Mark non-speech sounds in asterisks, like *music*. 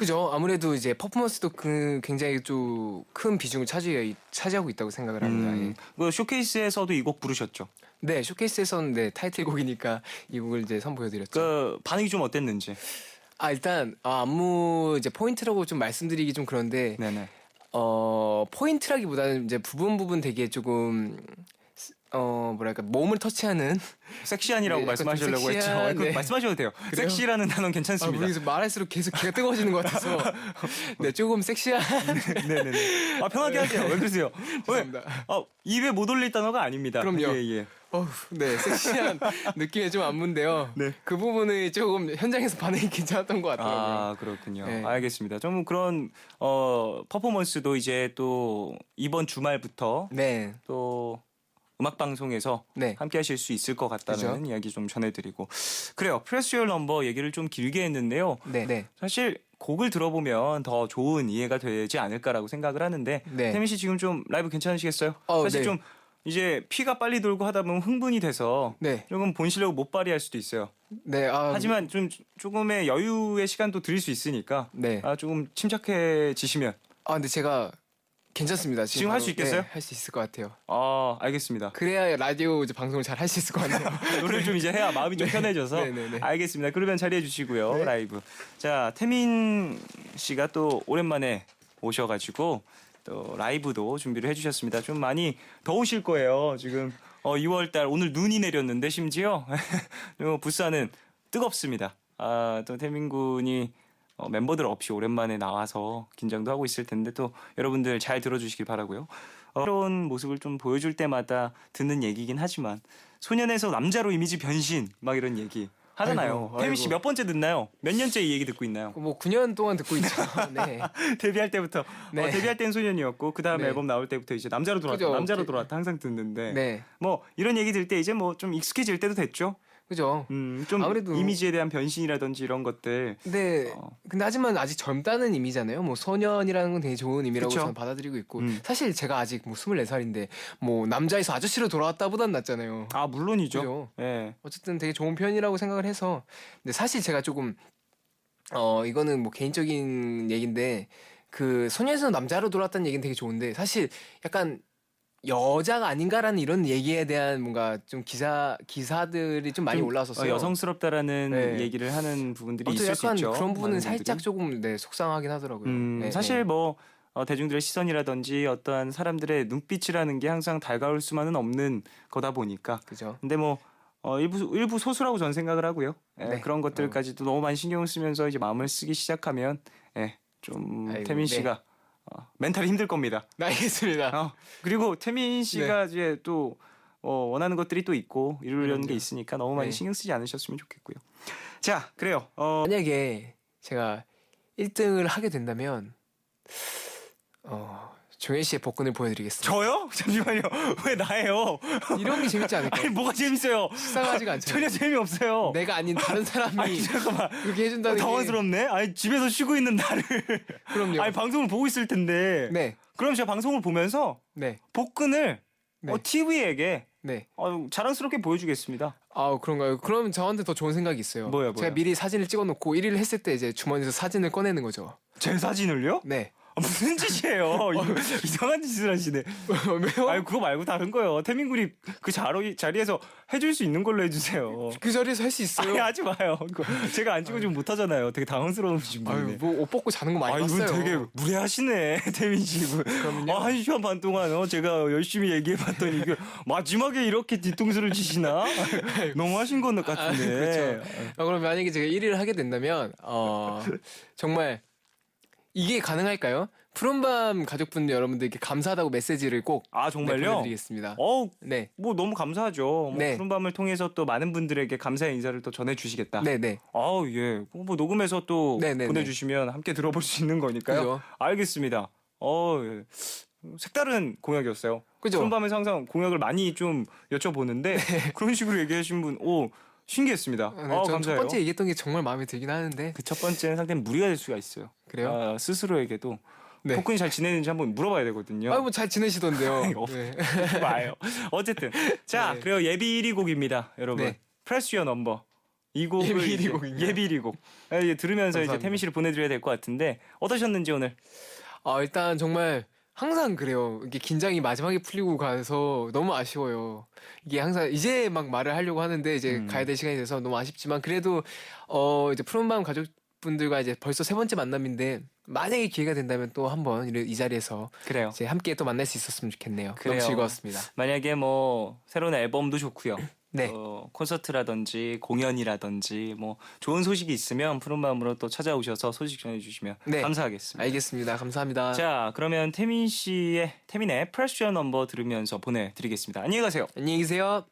그죠. 아무래도 이제 퍼포먼스도 그 굉장히 좀 큰 비중을 차지 차지하고 있다고 생각을 합니다. 음, 예. 그 쇼케이스에서도 이 곡 부르셨죠. 네, 쇼케이스에서는 네, 타이틀곡이니까 이 곡을 이제 선보여드렸죠. 그 반응이 좀 어땠는지. 아 일단 아, 안무 이제 포인트라고 좀 말씀드리기 좀 그런데 네네. 어 포인트라기보다는 이제 부분 부분 되게 조금 어 뭐랄까 몸을 터치하는 *laughs* 섹시한이라고 네, 말씀하시려고 했죠. 섹시한, 그 네. 말씀하셔도 돼요. 섹시라는 단어는 아, 괜찮습니다. 여기서 말할수록 계속 귀가 뜨거워지는 것 같아서 *laughs* 네 조금 섹시한 네네네. *laughs* 아 편하게 하세요. 왜 그러세요? 왜? 죄송합니다. 아 입에 못 올릴 단어가 아닙니다. 그럼요. 예, 예. 어후, 네 섹시한 느낌의 좀 안무인데요. 네. 그 부분이 조금 현장에서 반응이 괜찮았던 것 같더라고요. 아 그렇군요. 네. 알겠습니다. 좀 그런 어 퍼포먼스도 이제 또 이번 주말부터 네, 또 음악 방송에서 네. 함께 하실 수 있을 것 같다는 그죠? 이야기 좀 전해드리고 그래요. 프레스 유 넘버 얘기를 좀 길게 했는데요. 네, 네. 사실 곡을 들어보면 더 좋은 이해가 되지 않을까라고 생각을 하는데 네. 태민 씨 지금 좀 라이브 괜찮으시겠어요? 어, 사실 네. 좀 이제 피가 빨리 돌고 하다 보면 흥분이 돼서 네. 조금 본 실력을 못 발휘할 수도 있어요. 네, 아, 하지만 좀 조금의 여유의 시간도 드릴 수 있으니까 네. 아, 조금 침착해지시면 아, 근데 제가 괜찮습니다. 지금 바로, 할수 있겠어요? 네, 할수 있을 것 같아요. 아 알겠습니다. 그래야 라디오 이제 방송을 잘 할 수 있을 것 같네요. *laughs* 노래를 좀 이제 해야 마음이 좀 *laughs* 편해져서 네, 네, 네. 알겠습니다. 그러면 자리해 주시고요 네. 라이브. 자 태민 씨가 또 오랜만에 오셔가지고 또 라이브도 준비를 해주셨습니다. 좀 많이 더우실 거예요 지금. 어 2월달 오늘 눈이 내렸는데 심지어 *laughs* 요 부산은 뜨겁습니다. 아또 태민 군이 어, 멤버들 없이 오랜만에 나와서 긴장도 하고 있을 텐데 또 여러분들 잘 들어주시길 바라고요. 어, 새로운 모습을 좀 보여줄 때마다 듣는 얘기긴 하지만 소년에서 남자로 이미지 변신 막 이런 얘기 하잖아요. 아이고, 태민 씨. 몇 번째 듣나요? 몇 년째 이 얘기 듣고 있나요? 뭐 9년 동안 듣고 있죠. *laughs* 네. *laughs* 데뷔할 때부터 네. 어, 데뷔할 땐 소년이었고 그 다음 네. 앨범 나올 때부터 이제 남자로 돌아왔다 그죠. 남자로 그- 돌아왔다 항상 듣는데 네. 뭐 이런 얘기 들 때 이제 뭐 좀 익숙해질 때도 됐죠. 그죠. 음, 좀 아무래도- 이미지에 대한 변신이라든지 이런 것들 근데 어. 근데 하지만 아직 젊다는 의미잖아요. 뭐 소년이라는 건 되게 좋은 의미라고 그쵸. 저는 받아들이고 있고 음. 사실 제가 아직 뭐 24살인데 뭐 남자에서 아저씨로 돌아왔다보단 낫잖아요. 아 물론이죠. 그죠. 예. 어쨌든 되게 좋은 표현이라고 생각을 해서 근데 사실 제가 조금 어 이거는 뭐 개인적인 얘기인데 그 소녀에서 남자로 돌아왔다는 얘기는 되게 좋은데 사실 약간 여자가 아닌가라는 이런 얘기에 대한 뭔가 좀 기사 기사들이 좀 많이 좀, 올라왔었어요. 어, 여성스럽다라는 네. 얘기를 하는 부분들이 있을 수 있죠. 그런 부분은 살짝 분들이. 조금 네 속상하긴 하더라고요. 음, 네, 사실 네. 뭐 어, 대중들의 시선이라든지 어떠한 사람들의 눈빛이라는 게 항상 달가울 수만은 없는 거다 보니까. 그죠. 근데 뭐 어, 일부 일부 소수라고 저는 생각을 하고요. 예, 네. 그런 것들까지도 너무 많이 신경을 쓰면서 이제 마음을 쓰기 시작하면 예, 좀 아이고, 태민 네. 씨가 어, 멘탈이 힘들 겁니다. 네, 알겠습니다. 어, 그리고 태민 씨가 이제 또 어, 원하는 것들이 또 있고 이루려는 그럼요. 게 있으니까 너무 많이 네. 신경 쓰지 않으셨으면 좋겠고요. 자, 그래요. 어, 만약에 제가 1등을 하게 된다면 어 종현 씨의 복근을 보여드리겠습니다. 저요? *laughs* 잠시만요. 왜 나예요? 이런 게 재밌지 않을까? *laughs* 아니 뭐가 재밌어요? 식상하지가 않잖아요. 전혀 재미없어요. 내가 아닌 다른 사람이 아니 잠깐만. 그렇게 해준다는 게 당황스럽네. 아니 집에서 쉬고 있는 나를. 그럼요. 아니 방송을 보고 있을 텐데. 네, 그럼 제가 방송을 보면서 네, 복근을 네. 어, TV에게 네. 어, 자랑스럽게 보여주겠습니다. 아 그런가요? 그럼 저한테 더 좋은 생각이 있어요. 뭐요, 뭐요? 제가 미리 사진을 찍어놓고 1위를 했을 때 이제 주머니에서 사진을 꺼내는 거죠. 제 사진을요? 네. 아, 무슨 짓이에요? *laughs* 이거 이상한 짓을 하시네. 왜요? 아니 그거 말고 다른 거요. 태민군이 그 자리, 자리에서 해줄 수 있는 걸로 해주세요. 그 자리에서 할수 있어요. 하지 마요. 그거 제가 안 찍어주면 못 하잖아요. 되게 당황스러우신 아유, 분이네. 뭐옷 벗고 자는 거 많이 아, 이분 봤어요. 되게 무례하시네, 태민 씨. 이분. 그럼요. 아, 한 시간 반 동안 어, 제가 열심히 얘기해봤더니 이게 마지막에 이렇게 뒤통수를 치시나? 너무 하신 것 아, 같은데. 그렇죠. 아, 그럼 만약에 제가 1위를 하게 된다면 어 정말 이게 가능할까요? 푸른밤 가족분들 여러분들께 감사하다고 메시지를 꼭 아, 네, 정말요? 보내드리겠습니다. 어, 네, 뭐 너무 감사하죠. 뭐 네. 푸른밤을 통해서 또 많은 분들에게 감사의 인사를 또 전해주시겠다. 네, 네. 아우 예. 뭐 녹음해서 또 네, 네, 보내주시면 함께 들어볼 수 있는 거니까요. 그죠. 알겠습니다. 어 예. 색다른 공약이었어요. 그죠. 푸른밤에서 항상 공약을 많이 좀 여쭤보는데 그런 식으로 얘기하신 분, 오 신기했습니다. 네, 아 저는 첫 감사해요. 번째 얘기했던 게 정말 마음에 들긴 하는데 그 첫 번째는 상당히 무리가 될 수가 있어요. 그래요? 아, 스스로에게도 네. 복근이 잘 지내는지 한번 물어봐야 되거든요. 아뭐 잘 지내시던데요. *laughs* 어. 네. 봐요. 어쨌든 자 네. 그리고 예비 1위 곡입니다, 여러분. 네. Press Your Number. 이 곡을 예비 이제- 1위곡인가요? 예비 1위 곡 아, 이제 들으면서 이제 감사합니다. 태민 씨를 보내드려야 될 것 같은데 어떠셨는지 오늘 아 일단 정말 항상 그래요. 이게 긴장이 마지막에 풀리고 가서 너무 아쉬워요. 이게 항상 이제 막 말을 하려고 하는데 이제 음. 가야 될 시간이 돼서 너무 아쉽지만 그래도 어 이제 푸른밤 가족분들과 이제 벌써 세 번째 만남인데 만약에 기회가 된다면 또 한번 이 자리에서 그래요. 이제 함께 또 만날 수 있었으면 좋겠네요. 그래요. 너무 즐거웠습니다. 만약에 뭐 새로운 앨범도 좋고요. 네. 어, 콘서트라든지 공연이라든지 뭐 좋은 소식이 있으면 푸른 마음으로 또 찾아오셔서 소식 전해주시면 네. 감사하겠습니다. 알겠습니다. 감사합니다. 자 그러면 태민 씨의 태민의 프레셔 넘버 들으면서 보내드리겠습니다. 안녕히 가세요. 안녕히 계세요.